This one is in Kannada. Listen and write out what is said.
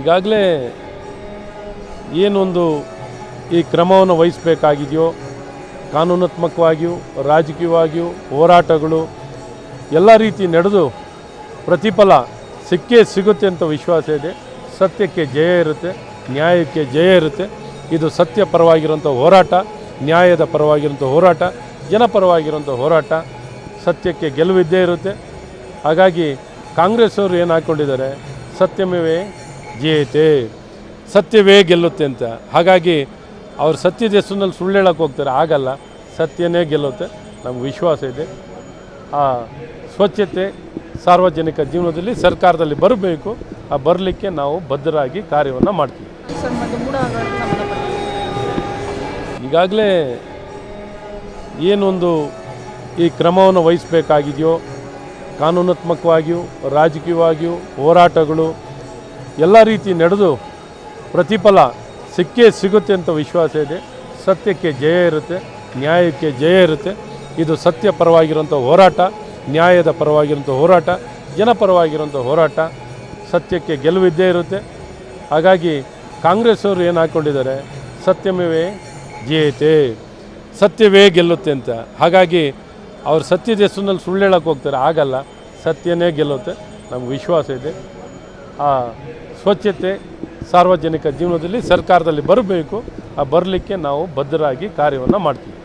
ಈಗಾಗಲೇ ಏನೊಂದು ಈ ಕ್ರಮವನ್ನು ವಹಿಸಬೇಕಾಗಿದೆಯೋ, ಕಾನೂನಾತ್ಮಕವಾಗಿಯೂ, ರಾಜಕೀಯವಾಗಿಯೂ, ಹೋರಾಟಗಳು, ಎಲ್ಲ ರೀತಿ ನಡೆದು ಪ್ರತಿಫಲ ಸಿಕ್ಕೇ ಸಿಗುತ್ತೆ ಅಂತ ವಿಶ್ವಾಸ ಇದೆ. ಸತ್ಯಕ್ಕೆ ಜಯ ಇರುತ್ತೆ, ನ್ಯಾಯಕ್ಕೆ ಜಯ ಇರುತ್ತೆ. ಇದು ಸತ್ಯ ಪರವಾಗಿರುವಂಥ ಹೋರಾಟ, ನ್ಯಾಯದ ಪರವಾಗಿರುವಂಥ ಹೋರಾಟ ಜನಪರವಾಗಿರುವಂಥ ಹೋರಾಟ, ಸತ್ಯಕ್ಕೆ ಗೆಲುವಿದ್ದೇ ಇರುತ್ತೆ. ಹಾಗಾಗಿ ಕಾಂಗ್ರೆಸ್ ಅವರು ಏನು ಹಾಕ್ಕೊಂಡಿದ್ದಾರೆ ಸತ್ಯಮೇವೇ ಜಯತೆ. ಸತ್ಯವೇ ಗೆಲ್ಲುತ್ತೆ ಅಂತ. ಹಾಗಾಗಿ ಅವ್ರು ಸತ್ಯದ ಹೆಸರಿನಲ್ಲಿ ಸುಳ್ಳು ಹೇಳಕ್ಕೆ ಹೋಗ್ತಾರೆ. ಆಗಲ್ಲ. ಸತ್ಯನೇ ಗೆಲ್ಲುತ್ತೆ. ನಮ್ಗೆ ವಿಶ್ವಾಸ ಇದೆ. ಆ ಸ್ವಚ್ಛತೆ ಸಾರ್ವಜನಿಕ ಜೀವನದಲ್ಲಿ ಸರ್ಕಾರದಲ್ಲಿ ಬರಬೇಕು. ಆ ಬರಲಿಕ್ಕೆ ನಾವು ಬದ್ಧರಾಗಿ ಕಾರ್ಯವನ್ನು ಮಾಡ್ತೀವಿ. ಈಗಾಗಲೇ ಏನೊಂದು ಈ ಕ್ರಮವನ್ನು ವಹಿಸಬೇಕಾಗಿದೆಯೋ ಕಾನೂನಾತ್ಮಕವಾಗಿಯೂ, ರಾಜಕೀಯವಾಗಿಯೂ, ಹೋರಾಟಗಳು ಎಲ್ಲ ರೀತಿ ನಡೆದು ಪ್ರತಿಫಲ ಸಿಕ್ಕೇ ಸಿಗುತ್ತೆ ಅಂತ ವಿಶ್ವಾಸ ಇದೆ. ಸತ್ಯಕ್ಕೆ ಜಯ ಇರುತ್ತೆ, ನ್ಯಾಯಕ್ಕೆ ಜಯ ಇರುತ್ತೆ. ಇದು ಸತ್ಯ ಪರವಾಗಿರುವಂಥ ಹೋರಾಟ, ನ್ಯಾಯದ ಪರವಾಗಿರುವಂಥ ಹೋರಾಟ ಜನಪರವಾಗಿರುವಂಥ ಹೋರಾಟ, ಸತ್ಯಕ್ಕೆ ಗೆಲುವಿದ್ದೇ ಇರುತ್ತೆ. ಹಾಗಾಗಿ ಕಾಂಗ್ರೆಸ್ ಅವರು ಏನು ಹಾಕ್ಕೊಂಡಿದ್ದಾರೆ? ಸತ್ಯಮೇವೇ ಜಯತೆ, ಸತ್ಯವೇ ಗೆಲ್ಲುತ್ತೆ ಅಂತ. ಹಾಗಾಗಿ ಅವ್ರು ಸತ್ಯದ ಹೆಸರಿನಲ್ಲಿ ಸುಳ್ಳು ಹೇಳೋಕ್ಕೆ ಹೋಗ್ತಾರೆ. ಆಗಲ್ಲ. ಸತ್ಯನೇ ಗೆಲ್ಲುತ್ತೆ. ನಮ್ಗೆ ವಿಶ್ವಾಸ ಇದೆ. ಆ ಸ್ವಚ್ಛತೆ ಸಾರ್ವಜನಿಕ ಜೀವನದಲ್ಲಿ ಸರ್ಕಾರದಲ್ಲಿ ಬರಬೇಕು. ಆ ಬರಲಿಕ್ಕೆ ನಾವು ಬದ್ಧರಾಗಿ ಕಾರ್ಯವನ್ನು ಮಾಡ್ತೀವಿ.